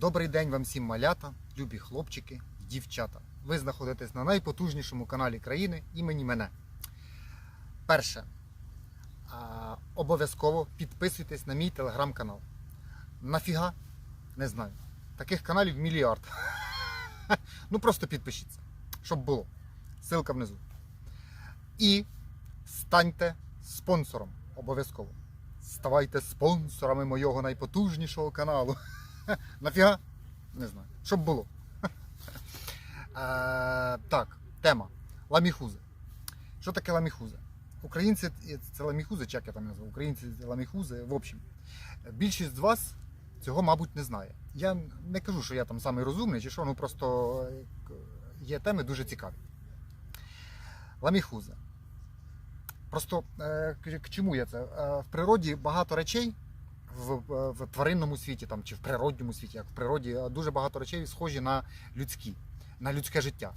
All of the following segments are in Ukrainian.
Добрий день вам всім малята, любі хлопчики, дівчата. Ви знаходитесь на найпотужнішому каналі країни імені мене. Перше. Обов'язково підписуйтесь на мій телеграм-канал. Нафіга? Не знаю. Таких каналів мільярд. Ну просто підпишіться, щоб було. Ссылка внизу. І станьте спонсором. Обов'язково. Ставайте спонсорами моєго найпотужнішого каналу. Нафіга? Не знаю. Щоб було. Е, так, тема. Ламіхузи. Що таке ламіхузи? Українці це ламіхузи, як я там назвав? Українці це ламіхузи. В общем, більшість з вас цього, мабуть, не знає. Я не кажу, що я там самий розумний, чи що, ну просто е, є теми дуже цікаві. Ламіхуза. Просто е, к, чому я це? В природі багато речей в, в, тваринному світі там, чи в природньому світі, як в природі, дуже багато речей схожі на людські, на людське життя.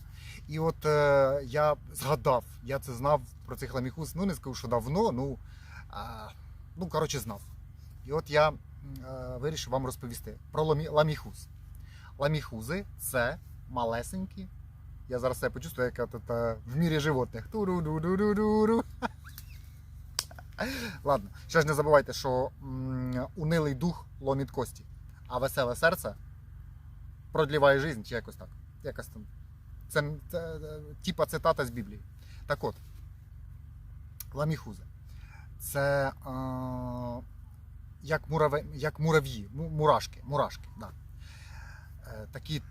І от е, я згадав, я це знав про цих ламіхуз, ну не скажу, що давно, ну, а, ну коротше, знав. І от я е, вирішив вам розповісти про ламі, ламіхуз. Ламіхузи це малесенькі. Я зараз себе почувствую, як е, в мірі животних. Туру-ду-ду-ду-ду-ду. Ладно, ще ж не забувайте, що унилий дух ломить кості, а веселе серце продліває життя, чи якось так. Якось там. Це, типа цитата з Біблії. Так от, ламіхузи. Це е, як, мураве, як мурав'ї, мурашки. мурашки да. е, такі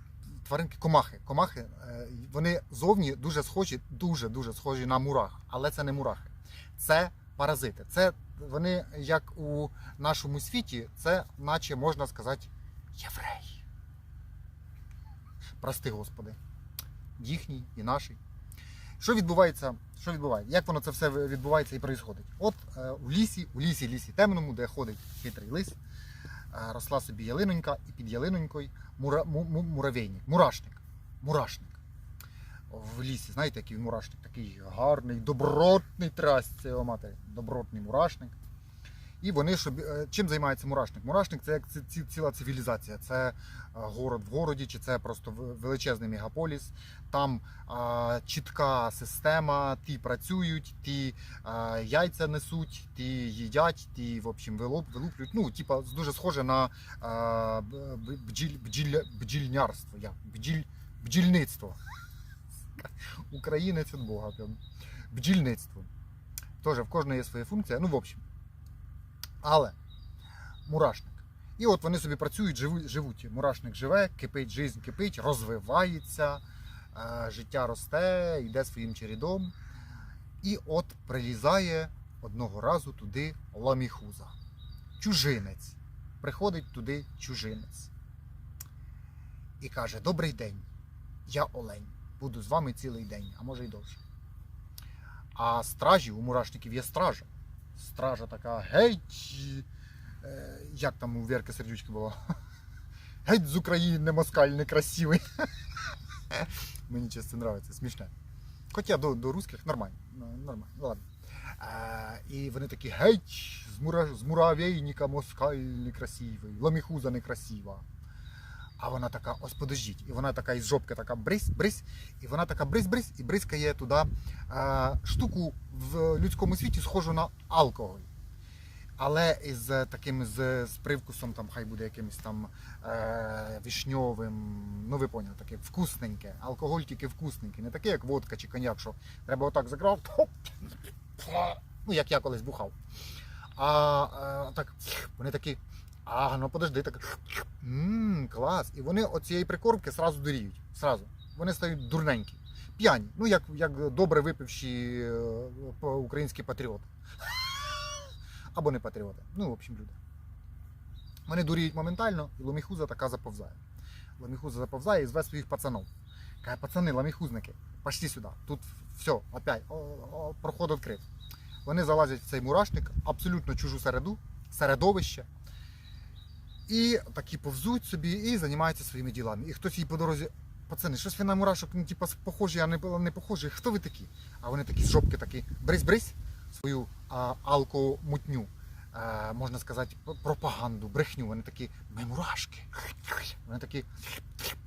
тваринки, комахи. Комахи, е, вони зовні дуже схожі, дуже-дуже схожі на мурах, але це не мурахи. Це паразити. Це вони, як у нашому світі, це наче можна сказати євреї. Прости, Господи. Їхній і нашій. Що відбувається? Що відбувається? Як воно це все відбувається і відбувається? От е, у лісі, у лісі, лісі темному, де ходить хитрий лис, е, росла собі ялинонька, і під ялинонькою мура, му, му- муравейник, мурашник. Мурашник. В лісі, знаєте, який мурашник? Такий гарний, добротний трясся його матері. Добротний мурашник. І вони щоб е, чим займається мурашник? Мурашник це як ці- ці- ціла цивілізація. Це е, город в городі, чи це просто величезний мегаполіс. Там а, чітка система, ті працюють, ті а, яйця несуть, ті їдять, ті в общем, вилуп, вилуплюють. Ну, типа, дуже схоже на а, бджіль, бджіль, бджільнярство, бджіль, бджільництво. Українець від Бога. Прям. Бджільництво. Теж в кожної є своя функція. Ну, в общем. Але мурашник. І от вони собі працюють, живуть. Мурашник живе, кипить, жизнь кипить, розвивається, е, життя росте, йде своїм чередом. І от прилізає одного разу туди ламіхуза. Чужинець. Приходить туди чужинець. І каже: Добрий день, я Олень. Буду з вами цілий день, а може й довше. А стражі у мурашників є стража. Стража така геть. е, Як там у Верки Сердючки було? Геть з України москаль некрасивий. Мені чесно подобається, смішне. Хоча до, до русських нормально. ну, нормально, ну, ладно. А, і вони такі геть з, мура, з муравейника москаль некрасивий, ламіхуза некрасива. А вона така, ось подождіть, і вона така із жопки така брись, брись, і вона така брись-брись і бризкає туди е, штуку в людському світі схожу на алкоголь. Але із е, таким з, з привкусом, там хай буде якимось там е, вишньовим, ну ви поняли, таке вкусненьке. Алкоголь тільки вкусненький, не таке, як водка чи коньяк, що треба отак заграв, хоп, ну як я колись бухав. А е, так, вони такі, а ну подожди, так. Ммм, клас. І вони оцієї прикормки сразу дуріють. Сразу. Вони стають дурненькі. П'яні. Ну, як, як добре випивші е, українські патріоти. Або не патріоти. Ну, в общем, люди. Вони дуріють моментально, і ломіхуза така заповзає. Ломіхуза заповзає і зве своїх пацанов. Каже, пацани, ламіхузники, пошли сюди. Тут все, опять, о, о, проход відкрит. Вони залазять в цей мурашник, абсолютно чужу середу, середовище. І такі повзуть собі і займаються своїми ділами. І хтось їй по дорозі, пацани, щось ви на мурашок, ну, типу, похожі, а не, не похожі. Хто ви такі? А вони такі з жопки такі, брись-брись, свою а, алкомутню е, можна сказати, пропаганду, брехню. Вони такі, ми мурашки. Вони такі,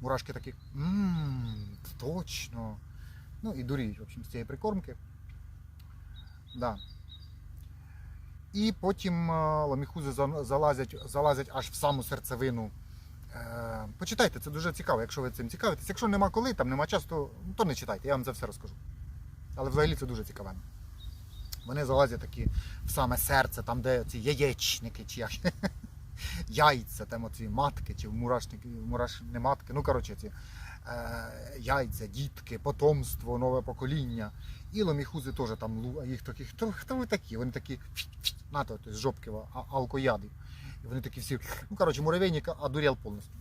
мурашки такі, ммм, точно. Ну і дуріють, в общем, з цієї прикормки. Да. І потім е, ламіхузи залазять, залазять аж в саму серцевину. Е, Почитайте, це дуже цікаво, якщо ви цим цікавитесь. Якщо нема коли, там нема часу, то, не читайте, я вам це все розкажу. Але взагалі це дуже цікаво. Вони залазять такі в саме серце, там, де ці яєчники, чи як яйця, там оці матки, чи мурашники, мураш не матки, ну коротше, ці яйця, дітки, потомство, нове покоління. І ломіхузи теж там їх таких, хто, ви такі? Вони такі на то, з жопки алкояди. І вони такі всі, ну коротше, муравейник одурел повністю.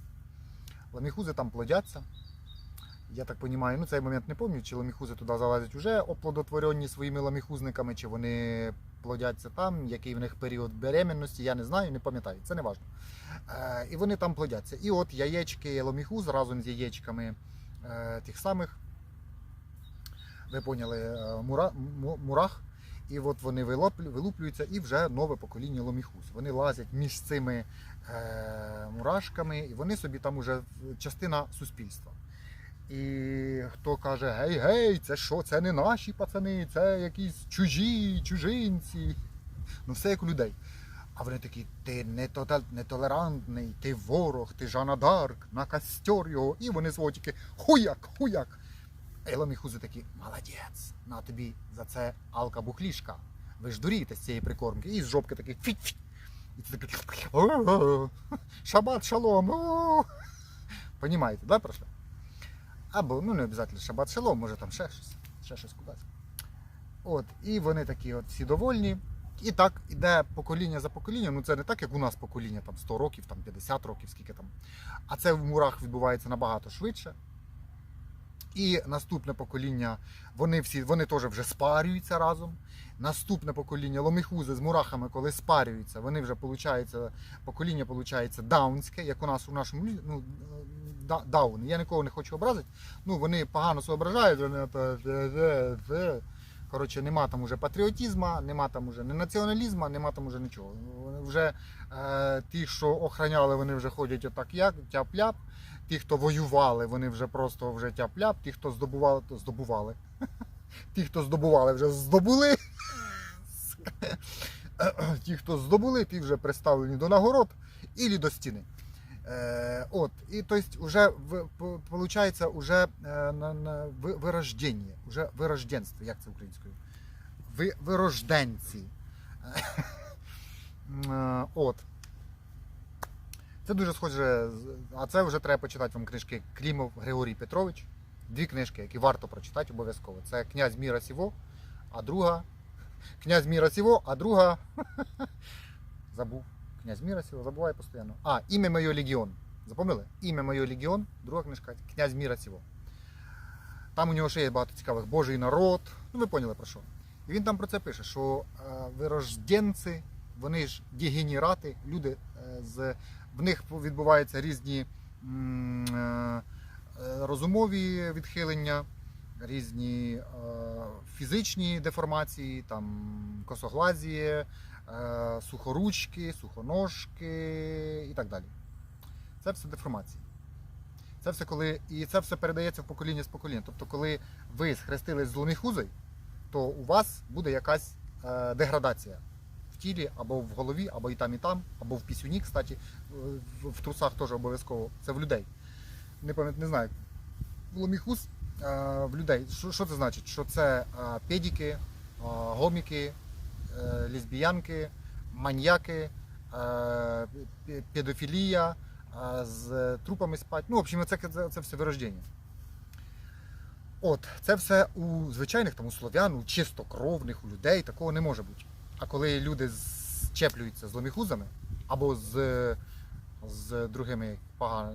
Ламіхузи там плодяться. Я так розумію, ну цей момент не пам'ятаю, чи ламіхузи туди залазять вже оплодотворені своїми ламіхузниками, чи вони плодяться там, який в них період беременності, я не знаю, не пам'ятаю, це не важливо. Е, і вони там плодяться. І от яєчки ламіхуз разом з яєчками е, тих самих, ви поняли, е, мура, мурах. І от вони вилуплюються і вже нове покоління ломіхуз. Вони лазять між цими е, мурашками, і вони собі там уже частина суспільства. І хто каже, гей, гей, це що, це не наші пацани, це якісь чужі, чужинці. Ну все як у людей. А вони такі, ти нетолерантний, ти ворог, ти Жанна Дарк, на костер його. І вони свого тільки хуяк, хуяк. А ламіхузи такі, молодець, на тобі за це алка бухлішка. Ви ж дурієте з цієї прикормки. І з жопки такі фіть-фіть. І ти такий шабат шалом. Понімаєте, да, про що? Або, ну не обов'язково шабат шалом, може там ще щось, ще щось кудись. От, і вони такі от всі довольні. І так іде покоління за поколінням. Ну це не так, як у нас покоління, там 100 років, там 50 років, скільки там. А це в мурах відбувається набагато швидше. І наступне покоління, вони всі вони теж вже спарюються разом. Наступне покоління ломіхузи з мурахами, коли спарюються, вони вже получається, покоління получається даунське, як у нас у нашому ну, да- дауни. Я нікого не хочу образити. Ну, вони погано соображають, вони те- те- те. Коротше, нема там уже патріотизму, нема там уже не націоналізму, нема там уже нічого. Вже е, ті, що охраняли, вони вже ходять отак як, тяп-ляп. Ті, хто воювали, вони вже просто вже тяп-ляп. Ті, хто здобували, то здобували. Ті, хто здобували, вже здобули. Ті, хто здобули, ті вже представлені до нагород і до стіни. Е, от, і то есть уже в, по- уже е, ви- вирождення, уже вирожденство, як це українською? Ви, вирожденці. Е, От. Це дуже схоже, а це вже треба почитати вам книжки Клімов Григорій Петрович. Дві книжки, які варто прочитати обов'язково. Це князь Міра Сіво, а друга. Князь Міра Сіво, а друга. Забув. Князь Міра Сіво, забуваю постійно. А, ім'я моє Легіон. Запомнили? Ім'я моє Легіон, друга книжка Князь Міра Сіво. Там у нього ще є багато цікавих Божий народ. Ну, ви поняли про що. І він там про це пише, що е, вирожденці, вони ж дегенерати, люди е, з в них відбуваються різні е, розумові відхилення, різні фізичні деформації, там косоглазії, сухоручки, сухоножки і так далі. Це все деформації. Це все коли, і це все передається в покоління з покоління. Тобто, коли ви схрестились з лунихузою, то у вас буде якась е, деградація в тілі, або в голові, або і там, і там, або в пісюні, кстати, в, в трусах теж обов'язково. Це в людей. Не пам'ятаю, не знаю. Ломіхуз е, в людей. Що, це значить? Що це е, педіки, е, гоміки, е, лесбіянки, маньяки, е, педофілія, е, з трупами спать. Ну, в общем, це, це, все вирождення. От, це все у звичайних там у слов'ян, у чистокровних, у людей такого не може бути. А коли люди зчеплюються з ломіхузами або з, з другими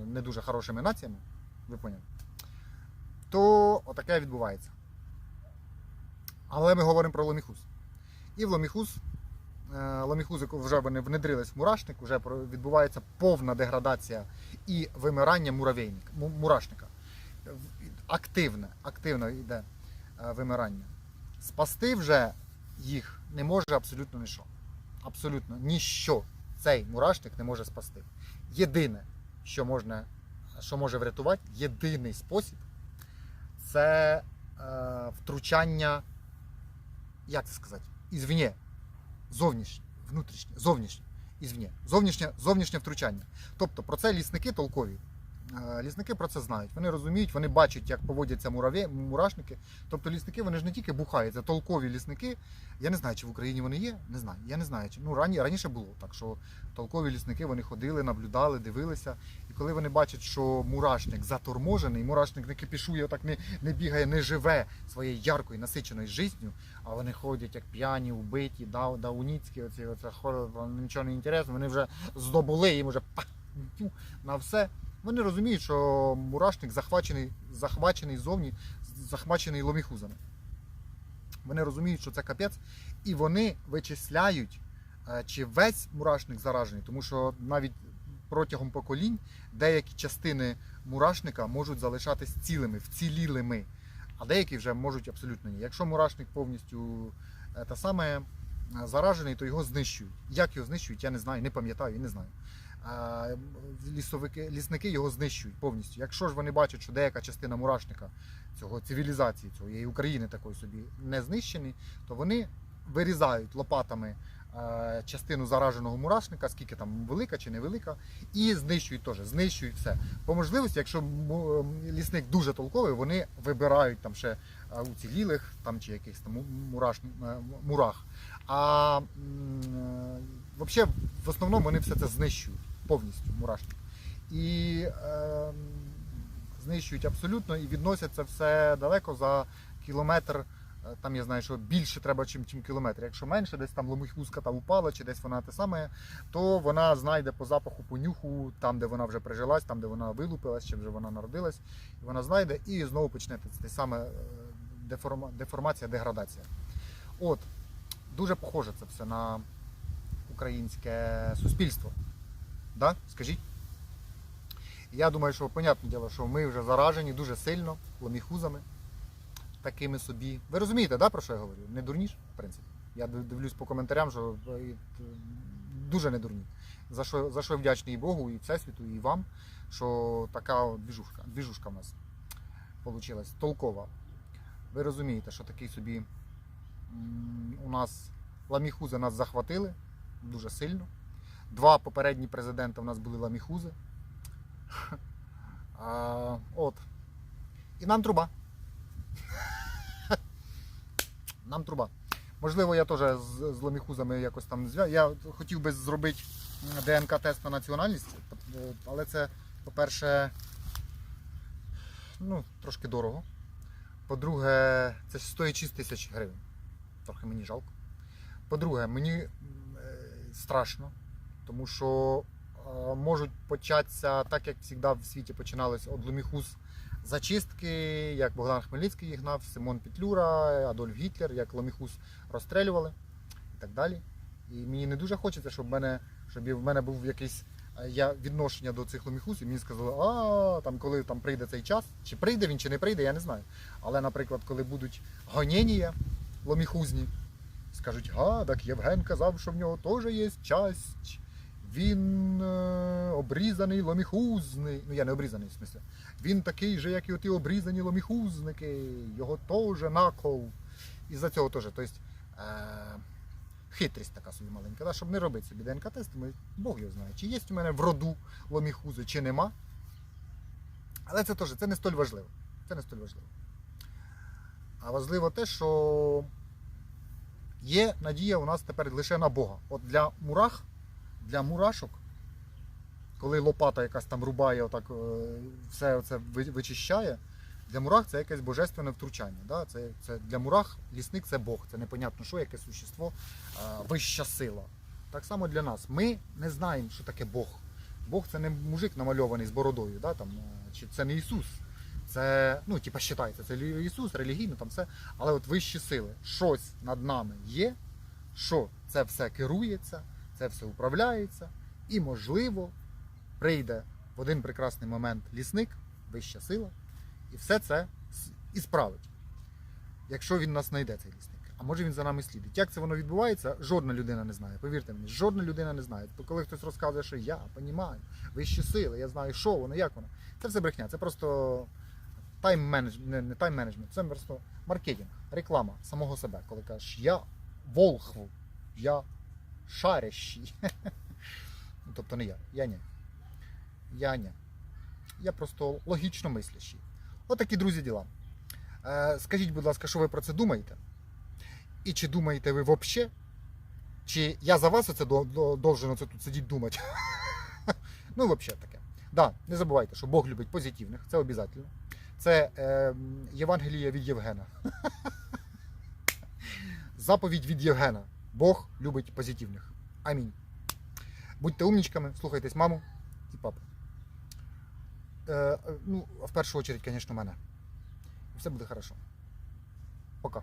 не дуже хорошими націями, ви поняли, то отаке відбувається. Але ми говоримо про ломіхуз. І в ломіхуз, е, ломіхузи вже вони внедрились в мурашник, вже відбувається повна деградація і вимирання мурашника. Активне, активно йде е, вимирання. Спасти вже їх не може абсолютно нічого. абсолютно ніщо цей мурашник не може спасти. Єдине, що можна, що може врятувати, єдиний спосіб це е, втручання, як це сказати, ізвні, зовнішнє, внутрішнє, зовнішнє, ізвні, зовнішнє, зовнішнє втручання. Тобто про це лісники толкові. Е, Лісники про це знають. Вони розуміють, вони бачать, як поводяться мураві, мурашники. Тобто лісники вони ж не тільки бухають, це толкові лісники. Я не знаю, чи в Україні вони є. Не знаю. Я не знаю. Чи ну рані, раніше було так, що толкові лісники вони ходили, наблюдали, дивилися. І коли вони бачать, що мурашник заторможений, мурашник не кипішує, так не, не бігає, не живе своєю яркою насиченою життю, а вони ходять як п'яні, убиті, дау, дауніцькі, оці, оце нічого не інтересно, вони вже здобули, їм вже на все. Вони розуміють, що мурашник захвачений, захвачений зовні, захвачений ломіхузами. Вони розуміють, що це капець, і вони вичисляють, е, чи весь мурашник заражений, тому що навіть протягом поколінь деякі частини мурашника можуть залишатись цілими, вцілілими, а деякі вже можуть абсолютно ні. Якщо мурашник повністю е, те саме е, заражений, то його знищують. Як його знищують, я не знаю, не пам'ятаю і не знаю. Лісовики, лісники його знищують повністю. Якщо ж вони бачать, що деяка частина мурашника цього цивілізації, цієї України такої собі не знищені, то вони вирізають лопатами е, частину зараженого мурашника, скільки там велика чи невелика, і знищують теж, знищують все. По можливості, якщо лісник дуже толковий, вони вибирають там ще е, уцілілих там чи якихось там мураш, е, мурах. А взагалі в основному вони все це знищують повністю мурашник. І е, знищують абсолютно і відносять це все далеко за кілометр. Е, Там я знаю, що більше треба, чим, чим кілометр. Якщо менше, десь там ломихузка та упала, чи десь вона те саме, то вона знайде по запаху, по нюху, там, де вона вже прижилась, там, де вона вилупилась, чи вже вона народилась, і вона знайде і знову почне те саме е, деформа, деформація, деградація. От, дуже похоже це все на українське суспільство. Да? Скажіть? Я думаю, що понятне діло, що ми вже заражені дуже сильно ломіхузами такими собі. Ви розумієте, да, про що я говорю? Не дурніш, в принципі. Я дивлюсь по коментарям, що е, дуже не дурні. За що, за що вдячний і Богу, і Всесвіту, і вам, що така двіжушка, двіжушка в нас вийшла, толкова. Ви розумієте, що такий собі у нас ламіхузи нас захватили дуже сильно. Два попередні президенти у нас були ламіхузи. А, от. І нам труба. Нам труба. Можливо, я теж з, ломіхузами якось там зв'я. Я хотів би зробити ДНК-тест на національність, але це, по-перше, ну, трошки дорого. По-друге, це стоїть 6 тисяч гривень. Трохи мені жалко. По-друге, мені е, страшно, тому що е, можуть початися, так як завжди в світі починалось від ломіхуз зачистки, як Богдан Хмельницький їх гнав, Симон Петлюра, Адольф Гітлер, як ломіхуз розстрелювали і так далі. І мені не дуже хочеться, щоб в мене, щоб в мене був якийсь е, я відношення до цих ломіхуз, мені сказали, а там коли там прийде цей час, чи прийде він, чи не прийде, я не знаю. Але, наприклад, коли будуть гоніння ломіхузні, скажуть, а, так Євген казав, що в нього теж є часть. Він е, обрізаний ломіхузний. Ну я не обрізаний в смислі. Він такий же, як і ті обрізані ломіхузники, його теж накол. І за цього теж. Тобто, хитрість така собі маленька, да? щоб не робити собі ДНК-тест, Бог його знає, чи є у мене в роду ломіхузи, чи нема. Але це теж це не столь важливо. Це не столь важливо. А важливо те, що є надія у нас тепер лише на Бога. От для мурах, для мурашок, коли лопата якась там рубає, отак е, все це вичищає, для мурах це якесь божественне втручання. Да? Це, це, для мурах лісник це Бог, це непонятно що, яке существо, е, вища сила. Так само для нас. Ми не знаємо, що таке Бог. Бог це не мужик намальований з бородою, да? там, е, чи це не Ісус. Це, ну, типа, вважається, це Ісус, релігійно, там все. Але от вищі сили, щось над нами є, що це все керується, це все управляється, і, можливо, прийде в один прекрасний момент лісник, вища сила, і все це і справить. Якщо він нас знайде, цей лісник. а може він за нами слідить. Як це воно відбувається, жодна людина не знає. Повірте мені, жодна людина не знає. Коли хтось розказує, що я понімаю, вищі сили, я знаю, що воно, як воно. Це все брехня, це просто тайм менеджмент, не, не тайм менеджмент, це просто маркетинг, реклама самого себе. Коли кажеш, я волхв, я шарящий. Ну, Тобто не я, я ні. Я ні. Я просто логічно мислящий. Отакі, друзі, діла. Е, скажіть, будь ласка, що ви про це думаєте? І чи думаєте ви взагалі? Чи я за вас оце до- до- должен оце тут сидіти думати? ну, взагалі таке. Да, не забувайте, що Бог любить позитивних, це обов'язково. Це е, Євангеліє від Євгена. Заповідь від Євгена. Бог любить позитивних. Амінь. Будьте умнічками, слухайтесь маму і папу. Е, ну, в першу чергу, звісно, мене. Все буде хорошо. Пока.